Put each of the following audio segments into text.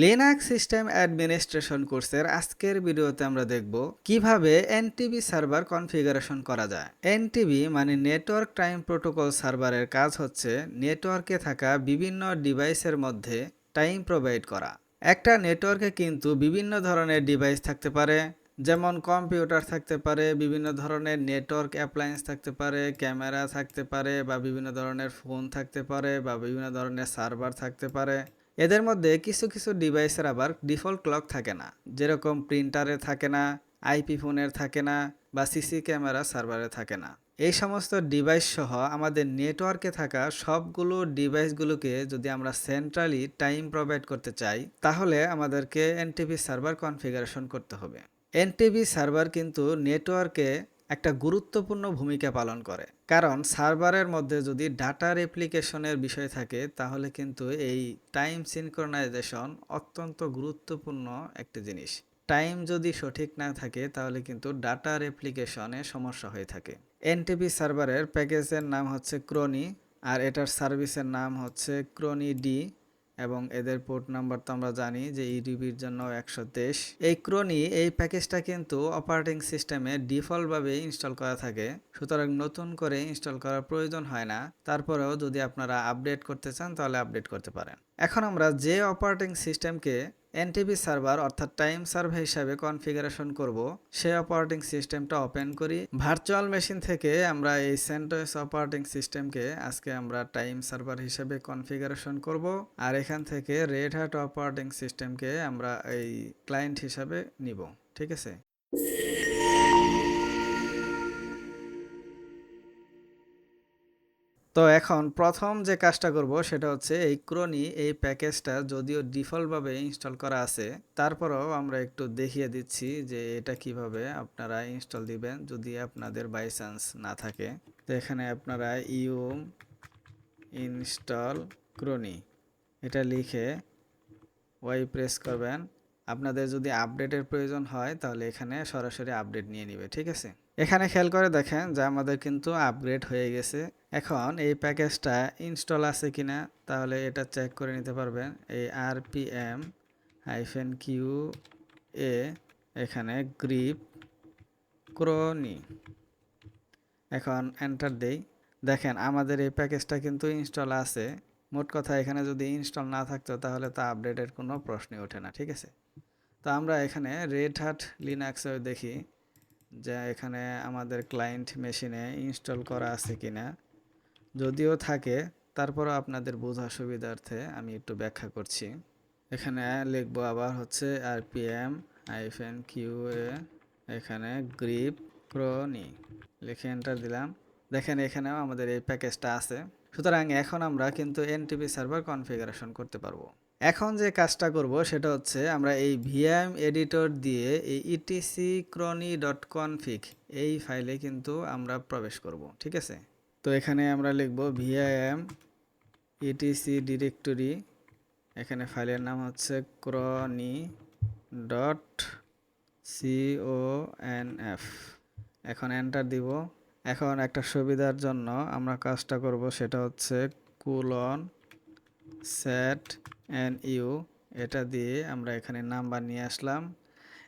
Linux system administration কোর্সের আজকের ভিডিওতে আমরা দেখব কীভাবে এনটিবি সার্ভার কনফিগারেশন করা যায়। এনটিবি মানে নেটওয়ার্ক টাইম প্রোটোকল সার্ভারের কাজ হচ্ছে নেটওয়ার্কে থাকা বিভিন্ন ডিভাইসের মধ্যে টাইম প্রোভাইড করা। একটা নেটওয়ার্কে কিন্তু বিভিন্ন ধরনের ডিভাইস থাকতে পারে, যেমন কম্পিউটার থাকতে পারে, বিভিন্ন ধরনের নেটওয়ার্ক অ্যাপ্লায়েন্স থাকতে পারে, ক্যামেরা থাকতে পারে বা বিভিন্ন ধরনের ফোন থাকতে পারে বা বিভিন্ন ধরনের সার্ভার থাকতে পারে। এদের মধ্যে কিছু কিছু ডিভাইসের আবার ডিফল্ট ক্লক থাকে না, যেরকম প্রিন্টারে থাকে না, আইপি ফোনের থাকে না বা সিসি ক্যামেরা সার্ভারে থাকে না। এই সমস্ত ডিভাইস সহ আমাদের নেটওয়ার্কে থাকা সবগুলো ডিভাইসগুলোকে যদি আমরা সেন্ট্রালি টাইম প্রোভাইড করতে চাই, তাহলে আমাদেরকে এনটিভি সার্ভার কনফিগারেশন করতে হবে। এনটিভি সার্ভার কিন্তু নেটওয়ার্কে একটা গুরুত্বপূর্ণ ভূমিকা পালন করে। কারণ সার্ভারের মধ্যে যদি ডাটা রেপ্লিকেশনের বিষয় থাকে, তাহলে কিন্তু এই টাইম সিনক্রোনাইজেশন অত্যন্ত গুরুত্বপূর্ণ একটি জিনিস। টাইম যদি সঠিক না থাকে, তাহলে কিন্তু ডাটা রেপ্লিকেশনে সমস্যা হয়ে থাকে। এনটিপি সার্ভারের প্যাকেজের নাম হচ্ছে ক্রোনি, আর এটার সার্ভিসের নাম হচ্ছে ক্রোনি ডি। এবং এদের পোর্ট নাম্বার তো আমরা জানি যে ইডিবির জন্য একশো তেইশ। এই ক্রোনি, এই প্যাকেজটা কিন্তু অপারেটিং সিস্টেমে ডিফল্টভাবে ইনস্টল করা থাকে। সুতরাং নতুন করে ইনস্টল করার প্রয়োজন হয় না। তারপরেও যদি আপনারা আপডেট করতে চান, তাহলে আপডেট করতে পারেন। এখন আমরা যে অপারেটিং সিস্টেমকে এনটিপি সার্ভার অর্থাৎ টাইম সার্ভার হিসাবে কনফিগারেশন করব, সেই অপারেটিং সিস্টেমটা ওপেন করি। ভার্চুয়াল মেশিন থেকে আমরা এই সেন্টোস অপারেটিং সিস্টেমকে আজকে আমরা টাইম সার্ভার হিসেবে কনফিগারেশন করব। আর এখান থেকে রেড হ্যাট অপারেটিং সিস্টেমকে আমরা এই ক্লায়েন্ট হিসাবে নিব, ঠিক আছে? তো এখন প্রথম যে কাজটা করব সেটা হচ্ছে এই ক্রোনি এই প্যাকেজটা যদিও ডিফল্টভাবে ইনস্টল করা আছে, তারপরেও আমরা একটু দেখিয়ে দিচ্ছি যে এটা কীভাবে আপনারা ইনস্টল দিবেন যদি আপনাদের বাই চান্স না থাকে। তো এখানে আপনারা ইউ ইনস্টল ক্রোনি, এটা লিখে ওয়াই প্রেস করবেন। আপনাদের যদি আপডেটের প্রয়োজন হয় তাহলে এখানে সরাসরি আপডেট নিয়ে নিবে, ঠিক আছে? এখানে খেয়াল করে দেখেন যে আমাদের কিন্তু আপগ্রেড হয়ে গেছে। এখন এই প্যাকেজটা ইনস্টল আছে কিনা, তাহলে এটা চেক করে নিতে পারবেন। এই R P M hyphen Q A এখানে গ্রিপ ক্রোনি এখন এন্টার দেই। দেখেন আমাদের এই প্যাকেজটা কিন্তু ইনস্টল আছে। মোট কথা এখানে যদি ইনস্টল না থাকতো, তাহলে তা আপডেটের কোনো প্রশ্নই ওঠে না, ঠিক আছে? তো আমরা এখানে রেড হাট লিনাক্সে দেখি। যে এখানে আমাদের ক্লায়েন্ট মেশিনে ইনস্টল করা আছে কিনা, যদিও থাকে, তারপরও আপনাদের বোঝা সুবিধার্থে আমি একটু ব্যাখ্যা করছি। এখানে লিখব আবার হচ্ছে R P M hyphen Q এখানে গ্রিপ ক্রোনি লিখে এন্টার দিলাম। দেখেন এখানেও আমাদের এই প্যাকেজটা আছে। সুতরাং এখন আমরা কিন্তু এনটিপি সার্ভার কনফিগারেশন করতে পারব। এখন যে কাজটা করব সেটা হচ্ছে আমরা এই ভিএম এডিটর দিয়ে এই ইটিসি ক্রনি ডট কনফিক এই ফাইলে কিন্তু আমরা প্রবেশ করব, ঠিক আছে? তো এখানে আমরা লিখব ভিএম ইটিসি ডিরেক্টরি এখানে ফাইলের নাম হচ্ছে chrony dot C O N F এখন এন্টার দিব। এখন একটা সুবিধার জন্য আমরা কাজটা করব সেটা হচ্ছে কুলন সেট এন ইউ এটা দিয়ে আমরা এখানে নাম্বার নিয়ে আসলাম।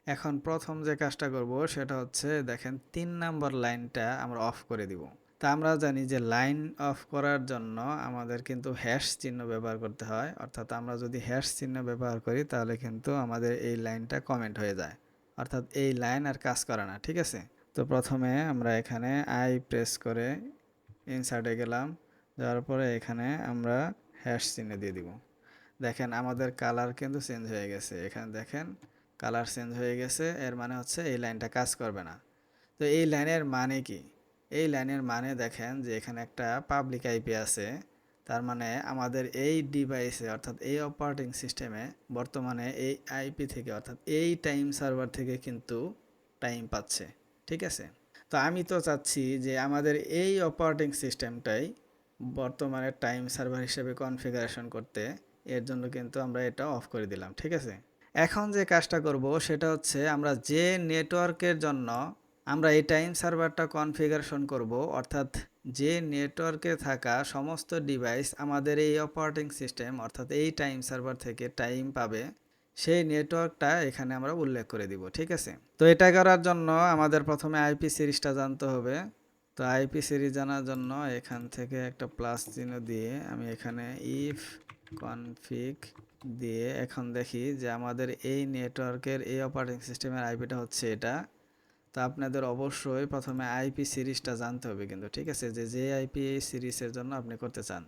এখন প্রথম যে কাজটা করব সেটা হচ্ছে দেখেন তিন নাম্বার লাইনটা আমরা অফ করে দিব। তা আমরা জানি যে লাইন অফ করার জন্য আমাদের কিন্তু হ্যাশ চিহ্ন ব্যবহার করতে হয়। অর্থাৎ আমরা যদি হ্যাশ চিহ্ন ব্যবহার করি তাহলে কিন্তু আমাদের এই লাইনটা কমেন্ট হয়ে যায়। অর্থাৎ এই লাইন আর কাজ করে না, ঠিক আছে? তো প্রথমে আমরা এখানে আই প্রেস করে ইনসার্টে গেলাম। যাওয়ার পরে এখানে আমরা হ্যাশ চিহ্ন দিয়ে দিব। দেখেন আমাদের কালার কিন্তু চেঞ্জ হয়ে গেছে। এখানে দেখেন কালার চেঞ্জ হয়ে গেছে, এর মানে হচ্ছে এই লাইনটা কাজ করবে না। তো এই লাইনের মানে কি? এই লাইনের মানে দেখেন যে এখানে একটা পাবলিক আইপি আছে, তার মানে আমাদের এই ডিভাইসে অর্থাৎ এই অপারেটিং সিস্টেমে বর্তমানে এই আইপি থেকে, অর্থাৎ এই টাইম সার্ভার থেকে কিন্তু টাইম পাচ্ছে। ঠিক আছে? তো আমি তো চাচ্ছি যে আমাদের এই অপারেটিং সিস্টেমটাই বর্তমানে টাইম সার্ভার হিসেবে কনফিগারেশন করতে, এর জন্য কিন্তু আমরা এটা অফ করে দিলাম, ঠিক আছে? এখন যে কাজটা করব সেটা হচ্ছে আমরা যে নেটওয়ার্কের জন্য আমরা এই টাইম সার্ভারটা কনফিগারেশন করব, অর্থাৎ যে নেটওয়ার্কে থাকা সমস্ত ডিভাইস আমাদের এই অপারেটিং সিস্টেম অর্থাৎ এই টাইম সার্ভার থেকে টাইম পাবে, সেই নেটওয়ার্কটা এখানে আমরা উল্লেখ করে দিব, ঠিক আছে? তো এটা করার জন্য আমাদের প্রথমে আইপি সিরিজটা জানতে হবে। তো আইপি সিরিজ জানার জন্য এখান থেকে একটা প্লাস চিহ্ন দিয়ে আমি এখানে ইফ কনফিগ দিয়ে এখন দেখি যে আমাদের এই নেটওয়ার্কের এই অপারেটিং সিস্টেমের আইপিটা হচ্ছে এটা। তো আপনাদের অবশ্যই প্রথমে আইপি সিরিজটা জানতে হবে কিন্তু, ঠিক আছে? যে যে আইপি এই সিরিজের জন্য আপনি করতে চান।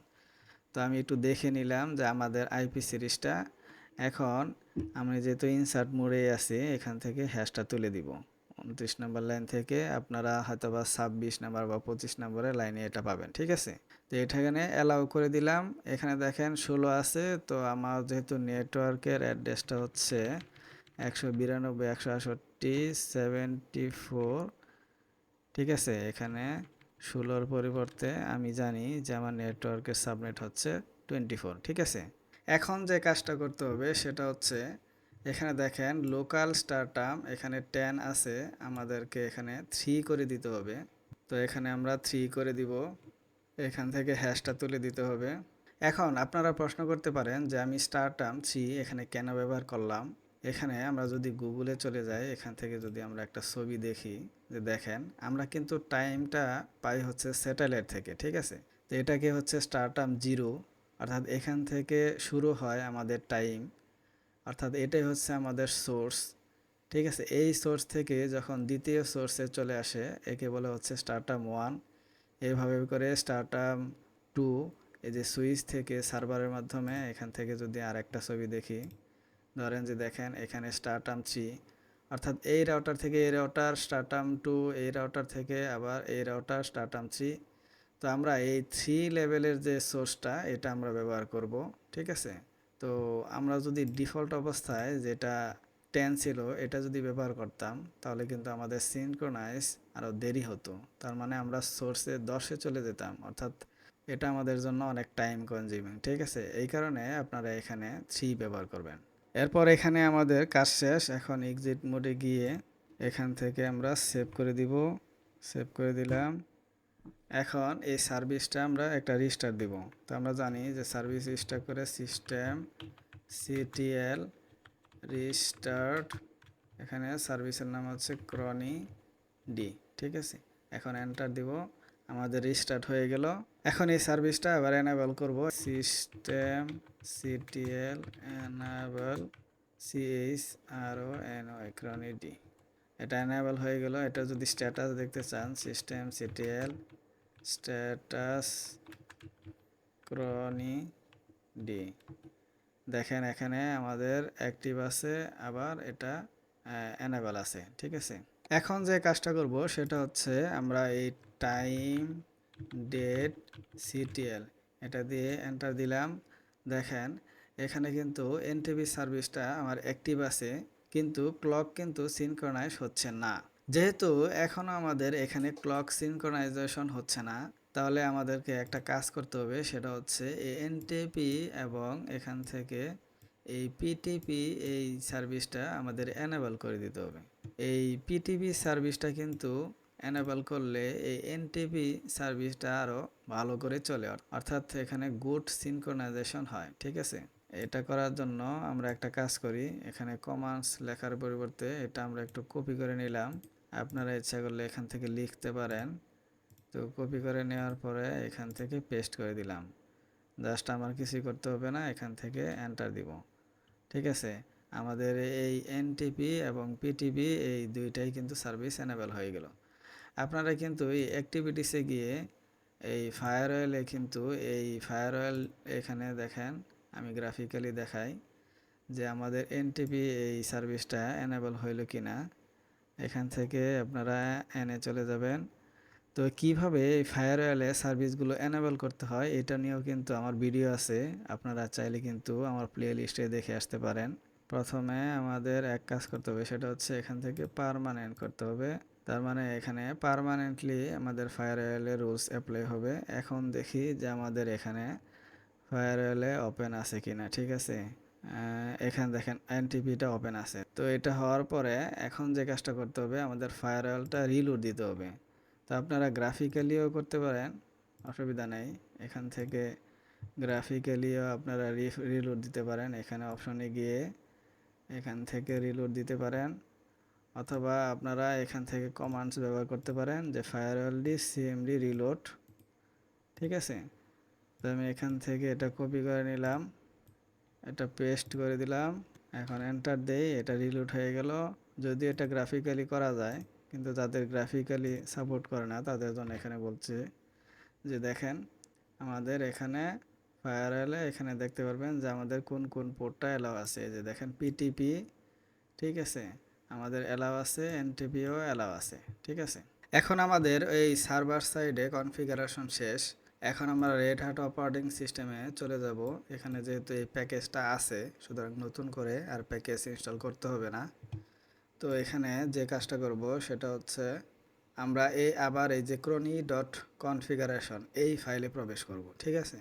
তো আমি একটু দেখে নিলাম যে আমাদের আইপি সিরিজটা। এখন আমি যেহেতু ইনসার্ট মোড়ে আছি, এখান থেকে হ্যাশটা তুলে দিব। উনত্রিশ নম্বর লাইন থেকে আপনারা হয়তো বা ছাব্বিশ নাম্বার বা পঁচিশ নম্বরের লাইনে এটা পাবেন, ঠিক আছে? তো এটা এখানে অ্যালাউ করে দিলাম। এখানে দেখেন ষোলো আছে, তো আমার যেহেতু নেটওয়ার্কের অ্যাড্রেসটা হচ্ছে একশো বিরানব্বই, একশো আষট্টি সেভেন্টি ফোর ঠিক আছে? এখানে ষোলোর পরিবর্তে আমি জানি যে আমার নেটওয়ার্কের সাবনেট হচ্ছে টোয়েন্টি ফোর ঠিক আছে? এখন যে কাজটা করতে হবে সেটা হচ্ছে এখানে দেখেন লোকাল স্টারটাম এখানে টেন আছে, আমাদেরকে এখানে থ্রি করে দিতে হবে। তো এখানে আমরা থ্রি করে দিব, এখান থেকে হ্যাশটা তুলে দিতে হবে। এখন আপনারা প্রশ্ন করতে পারেন যে আমি স্টারটাম থ্রি এখানে কেন ব্যবহার করলাম? এখানে আমরা যদি গুগলে চলে যাই, এখান থেকে যদি আমরা একটা ছবি দেখি, যে দেখেন, আমরা কিন্তু টাইমটা পাই হচ্ছে স্যাটেলাইট থেকে, ঠিক আছে? তো এটাকে হচ্ছে স্টারটাম জিরো অর্থাৎ এখান থেকে শুরু হয় আমাদের টাইম অর্থাৎ এটাই হচ্ছে আমাদের সোর্স ঠিক আছে? এই সোর্স থেকে যখন দ্বিতীয় সোর্সে চলে আসে, একে বলে হচ্ছে স্টারটাম ওয়ান এইভাবে করে স্টারটাম টু এই যে সুইচ থেকে সার্ভারের মাধ্যমে এখান থেকে যদি আর একটা ছবি দেখি, ধরেন যে দেখেন এখানে স্টারটাম থ্রি অর্থাৎ এই রাউটার থেকে এই রাউটার স্টারটাম টু এই রাউটার থেকে আবার এই রাউটার স্টারটাম থ্রি তো আমরা এই থ্রি লেভেলের যে সোর্সটা এটা আমরা ব্যবহার করব, ঠিক আছে? তো আমরা যদি ডিফল্ট অবস্থায় যেটা টেন ছিল, এটা যদি ব্যবহার করতাম, তাহলে কিন্তু আমাদের সিনক্রোনাইজ আরও দেরি হতো। তার মানে আমরা সোর্সে দশে চলে যেতাম, অর্থাৎ এটা আমাদের জন্য অনেক টাইম কনজিউমিং ঠিক আছে? এই কারণে আপনারা এখানে থ্রি ব্যবহার করবেন। এরপর এখানে আমাদের কাজ শেষ, এখন এক্সিট মোডে গিয়ে এখান থেকে আমরা সেভ করে দিব সেভ করে দিলাম। এখন এই সার্ভিসটা আমরা একটা রিস্টার্ট দিব। তো আমরা জানি যে সার্ভিস রিস্টার্ট করে সিস্টেম সিটিএল রিস্টার্ট এখানে সার্ভিসের নাম হচ্ছে ক্রনি ডি, ঠিক আছে? এখন এন্টার দিব, আমাদের রিস্টার্ট হয়ে গেল। এখন এই সার্ভিসটা আবার এনাবেল করব। System CTL enable C H R O N Y chrony D. এটা এনাবেল হয়ে গেল। এটা যদি স্ট্যাটাস দেখতে চান, system CTL status chrony D. দেখেন এখানে আমাদের অ্যাক্টিভ আছে, আবার এটা অ্যানাবেল আছে, ঠিক আছে? এখন যে কাজটা করব সেটা হচ্ছে আমরা এই টাইম ডেট সিটিএল এটা দিয়ে এন্টার দিলাম। দেখেন, এখানে কিন্তু এনটিভি সার্ভিসটা আমার অ্যাক্টিভ আছে, কিন্তু ক্লক কিন্তু সিনক্রোনাইজ হচ্ছে না। যেহেতু এখনও আমাদের এখানে ক্লক সিনক্রোনাইজেশন হচ্ছে না, তাহলে আমাদেরকে একটা কাজ করতে হবে, সেটা হচ্ছে এনটিপি এবং এখান থেকে এই পিটিপি এই সার্ভিসটা আমাদের এনেবল করে দিতে হবে। এই পিটিপি সার্ভিসটা কিন্তু এনেবল করলে এই এনটিপি সার্ভিসটা আরও ভালো করে চলে, অর্থাৎ এখানে গুড সিনক্রোনাইজেশন হয়, ঠিক আছে? এটা করার জন্য আমরা একটা কাজ করি। এখানে কমান্ডস লেখার পরিবর্তে এটা আমরা একটু কপি করে নিলাম। আপনারা ইচ্ছা করলে এখান থেকে লিখতে পারেন। তো কপি করে নেওয়ার পরে এখান থেকে পেস্ট করে দিলাম। জাস্ট আমার কিছুই করতে হবে না, এখান থেকে এন্টার দিব। ঠিক আছে? আমাদের এই এনটিপি এবং পিটিপি এই দুইটাই কিন্তু সার্ভিস এনেবল হয়ে গেল। আপনারা কিন্তু এই অ্যাক্টিভিটিসে গিয়ে এই ফায়ার অয়েলে কিন্তু এই ফায়ার অয়েল এখানে দেখেন আমি গ্রাফিক্যালি দেখাই যে আমাদের এনটিপি এই সার্ভিসটা এনেবল হইল কি না এখান থেকে আপনারা এনে চলে যাবেন। তো কীভাবে এই ফায়ার ওয়েলে সার্ভিসগুলো এনেবল করতে হয়, এটা নিয়েও কিন্তু আমার ভিডিও আছে। আপনারা চাইলে কিন্তু আমার প্লে লিস্টে দেখে আসতে পারেন। প্রথমে আমাদের এক কাজ করতে হবে, সেটা হচ্ছে এখান থেকে পারমানেন্ট করতে হবে। তার মানে এখানে পারমানেন্টলি আমাদের ফায়ার ওয়েলে রুলস অ্যাপ্লাই হবে। এখন দেখি যে আমাদের এখানে ফায়ার ওয়েলে ওপেন আছে কিনা, ঠিক আছে? এখানে দেখেন এনটিপিটা ওপেন আছে। তো এটা হওয়ার পরে এখন যে কাজটা করতে হবে, আমাদের ফায়ার ওয়েলটা রিলোড দিতে হবে। তো আপনারা গ্রাফিক্যালিও করতে পারেন, অসুবিধা নেই। এখান থেকে গ্রাফিক্যালিও আপনারা রিলোড দিতে পারেন। এখানে অপশনে গিয়ে এখান থেকে রিলোড দিতে পারেন। অথবা আপনারা এখান থেকে কমান্ডস ব্যবহার করতে পারেন যে ফায়ারওয়ালডি সিএমডি রিলোড ঠিক আছে? তো আমি এখান থেকে এটা কপি করে নিলাম, এটা পেস্ট করে দিলাম, এখন এন্টার দেই, এটা রিলোড হয়ে গেল। যদি এটা গ্রাফিক্যালি করা যায়, কিন্তু যাদের গ্রাফিক্যালি সাপোর্ট করে না, তাদের জন্য এখানে বলছে যে দেখেন, আমাদের এখানে ফায়ারওয়েলে এখানে দেখতে পারবেন যে আমাদের কোন কোন পোর্টটা অ্যালাউ আছে। যে দেখেন পিটিপি ঠিক আছে? আমাদের অ্যালাউ আছে এনটিপিও অ্যালাউ আছে, ঠিক আছে? এখন আমাদের এই সার্ভার সাইডে কনফিগারেশন শেষ। এখন আমরা রেড হার্ট অপারেটিং সিস্টেমে চলে যাব। এখানে যেহেতু এই প্যাকেজটা আছে, সুতরাং নতুন করে আর প্যাকেজ ইনস্টল করতে হবে না। তো এখানে যে কাজটা করব, সেটা হচ্ছে আমরা এই আবার এই যে ক্রনি ডট কনফিগারেশন এই ফাইলে প্রবেশ করব, ঠিক আছে?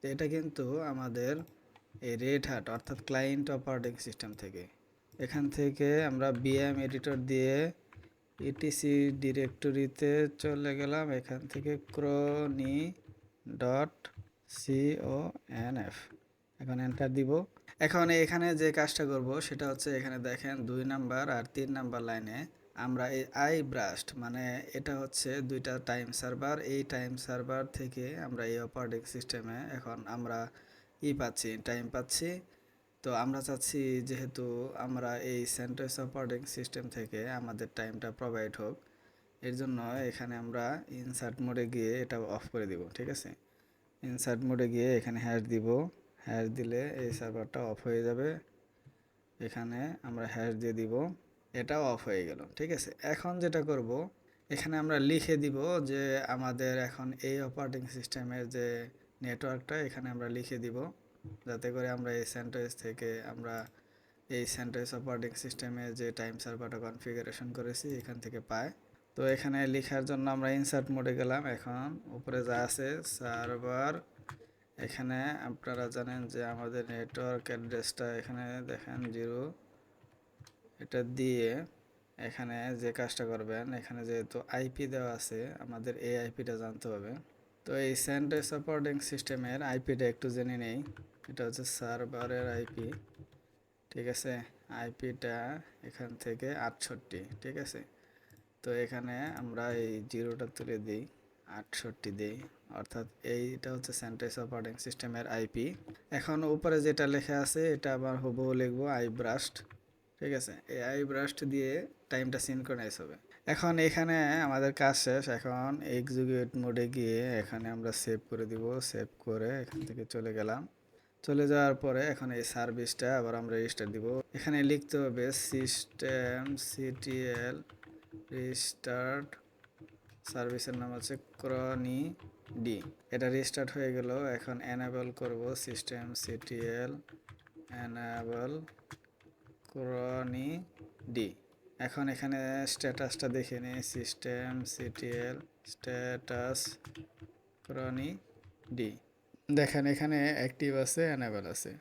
তো এটা কিন্তু আমাদের এই রেড হার্ট অর্থাৎ ক্লায়েন্ট অপারেটিং সিস্টেম থেকে। এখান থেকে আমরা বিএম এডিটর দিয়ে ইটিসি ডিরেক্টরিতে চলে গেলাম। এখান থেকে chrony dot C O N F এখন এন্টার দিব। এখন এখানে যে কাজটা করব, সেটা হচ্ছে এখানে দেখেন দুই নাম্বার আর তিন নাম্বার লাইনে আমরা এই আই ব্রাস্ট মানে এটা হচ্ছে দুইটা টাইম সার্ভার এই টাইম সার্ভার থেকে আমরা এই অপারেটিং সিস্টেমে এখন আমরা ই পাচ্ছি টাইম পাচ্ছি। তো আমরা চাচ্ছি যেহেতু আমরা এই সেন্ট্রেস অপারেটিং সিস্টেম থেকে আমাদের টাইমটা প্রোভাইড হোক। এর জন্য এখানে আমরা ইনসার্ট মোডে গিয়ে এটা অফ করে দিব, ঠিক আছে? ইনসার্ট মোডে গিয়ে এখানে হ্যাশ দিব হ্যাশ দিলে এই সার্ভারটা অফ হয়ে যাবে। এখানে আমরা হ্যাশ দিয়ে দিব, এটাও অফ হয়ে গেল, ঠিক আছে? এখন যেটা করব, এখানে আমরা লিখে দিব যে আমাদের এখন এই অপারেটিং সিস্টেমের যে নেটওয়ার্কটা এখানে আমরা লিখে দিব, যাতে করে আমরা এই সেন্টারেস থেকে আমরা এই সেন্টারেস অপারেটিং সিস্টেমে যে টাইম সার্ভারটা কনফিগারেশন করেছি, এখান থেকে পাই। তো এখানে লেখার জন্য আমরা ইনসার্ট মোডে গেলাম। এখন উপরে যা আছে সার্ভার এখানে আপনারা জানেন যে আমাদের নেটওয়ার্ক অ্যাড্রেসটা এখানে দেখেন জিরো এটা দিয়ে এখানে যে কাজটা করবেন, এখানে যেহেতু আইপি দেওয়া আছে, আমাদের এই আইপিটা জানতে হবে। তো এই সেন্টার সাপোর্টিং সিস্টেমের আইপিটা একটু জেনে নেই। এটা হচ্ছে সার্ভারের আইপি ঠিক আছে? আইপিটা এখান থেকে আটষট্টি, ঠিক আছে? তো এখানে আমরা এই জিরোটা তুলে দিই, আটষট্টি দিই। অর্থাৎ এইটা হচ্ছে সেন্টার অপারেটিং সিস্টেমের আইপি এখন উপরে যেটা লেখা আছে, এটা আবার হুবহু লিখব আই ব্রাস্ট ঠিক আছে? এই আই ব্রাস্ট দিয়ে টাইমটা সিনক্রোনাইজ হবে। এখন এখানে আমাদের কাজ শেষ। এখন এক্সিকিউট মোডে গিয়ে এখানে আমরা সেভ করে দিব। সেভ করে এখান থেকে চলে গেলাম। চলে যাওয়ার পরে এখন এই সার্ভিসটা আবার আমরা রেজিস্টার দিব। এখানে লিখতে হবে সিস্টেম সিটিএল রিস্টার্ট সার্ভিসের নাম হচ্ছে ক্রনি ডি। এটা রিস্টার্ট হয়ে গেল, এখন এনাবেল করব system CTL enable chrony D. এখন এখানে স্ট্যাটাসটা দেখে নিই system CTL status chrony D. দেখেন এখানে অ্যাক্টিভ আছে অ্যানাবেল আছে।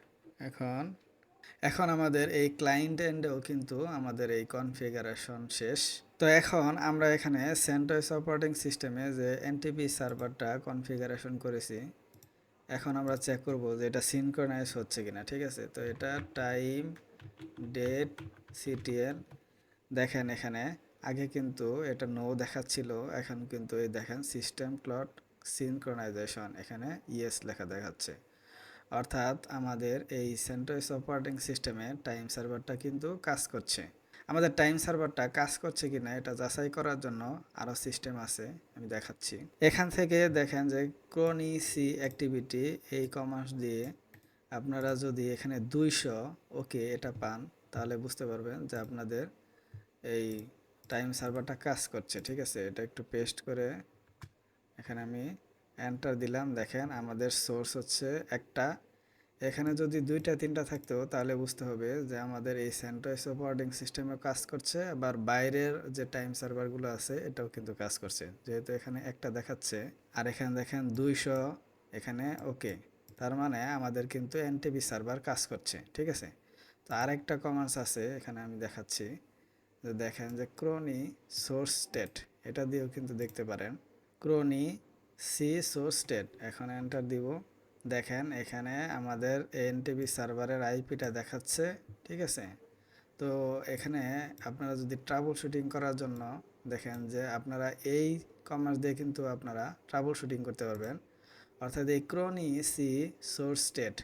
এখন এখন আমাদের এই ক্লায়েন্ট এন্ডেও কিন্তু আমাদের এই কনফিগারেশন শেষ। তো এখন আমরা এখানে সেন্ট্রাইস অপারেটিং সিস্টেমে যে এনটিপি সার্ভারটা কনফিগারেশন করেছি, এখন আমরা চেক করব যে এটা সিনক্রোনাইজ হচ্ছে কিনা, ঠিক আছে? তো এটা টাইম ডেট সিটিএল দেখেন এখানে আগে কিন্তু এটা নো দেখাচ্ছিল, এখন কিন্তু এই দেখেন সিস্টেম ক্লট সিনক্রোনাইজেশন এখানে ইয়েস লেখা দেখাচ্ছে। অর্থাৎ আমাদের এই সেন্ট্রাইস অপারেটিং সিস্টেমে টাইম সার্ভারটা কিন্তু কাজ করছে। আমাদের টাইম সার্ভারটা কাজ করছে কিনা এটা যাচাই করার জন্য আরও সিস্টেম আছে, আমি দেখাচ্ছি। এখান থেকে দেখেন যে ক্রনি সি অ্যাক্টিভিটি এই কমার্স দিয়ে আপনারা যদি এখানে দুইশো ওকে এটা পান, তাহলে বুঝতে পারবেন যে আপনাদের এই টাইম সার্ভারটা কাজ করছে, ঠিক আছে? এটা একটু পেস্ট করে এখানে আমি এন্টার দিলাম। দেখেন আমাদের সোর্স হচ্ছে একটা এখানে যদি দুইটা, তিনটা থাকতো, তাহলে বুঝতে হবে যে আমাদের এই সেন্ট্রাইস অপারেটিং সিস্টেমে কাজ করছে, আবার বাইরের যে টাইম সার্ভারগুলো আছে, এটাও কিন্তু কাজ করছে। যেহেতু এখানে একটা দেখাচ্ছে, আর এখানে দেখেন দুইশো, এখানে ওকে তার মানে আমাদের কিন্তু এনটিভি সার্ভার কাজ করছে, ঠিক আছে? তো আরেকটা কমার্স আছে, এখানে আমি দেখাচ্ছি। যে দেখেন যে ক্রোনি সোর্স স্টেট এটা দিয়েও কিন্তু দেখতে পারেন। ক্রোনি সি সোর্স স্টেট এখন এন্টার দিব। দেখেন, এখানে আমাদের এনটিভি সার্ভারের আইপিটা দেখাচ্ছে, ঠিক আছে? তো এখানে আপনারা যদি ট্রাবল শুটিং করার জন্য দেখেন যে আপনারা এই কমার্স দিয়ে কিন্তু আপনারা ট্রাবল শুটিং করতে পারবেন। অর্থাৎ এই ক্রোনি সি সোর্স স্টেট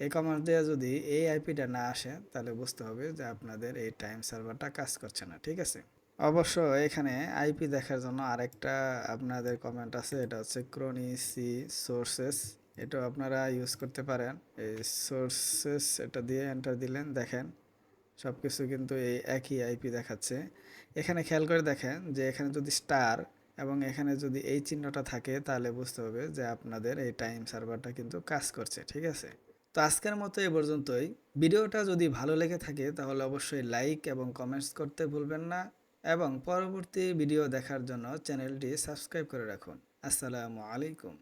এই কমার্স দিয়ে যদি এই আইপিটা না আসে, তাহলে বুঝতে হবে যে আপনাদের এই টাইম সার্ভারটা কাজ করছে না, ঠিক আছে? অবশ্য এখানে আইপি দেখার জন্য আরেকটা আপনাদের কমেন্ট আছে, এটা হচ্ছে ক্রোনি সি সোর্সেস এটাও আপনারা ইউজ করতে পারেন। এই সোর্সেস এটা দিয়ে এন্টার দিলেন, দেখেন। সব কিছু কিন্তু এই একই আইপি দেখাচ্ছে। এখানে খেয়াল করে দেখেন যে এখানে যদি স্টার এবং এখানে যদি এই চিহ্নটা থাকে, তাহলে বুঝতে হবে যে আপনাদের এই টাইম সার্ভারটা কিন্তু কাজ করছে, ঠিক আছে? তো আজকের মতো এ পর্যন্তই। ভিডিওটা যদি ভালো লেগে থাকে, তাহলে অবশ্যই লাইক এবং কমেন্টস করতে ভুলবেন না এবং পরবর্তী ভিডিও দেখার জন্য চ্যানেলটি সাবস্ক্রাইব করে রাখুন। আসসালামু আলাইকুম।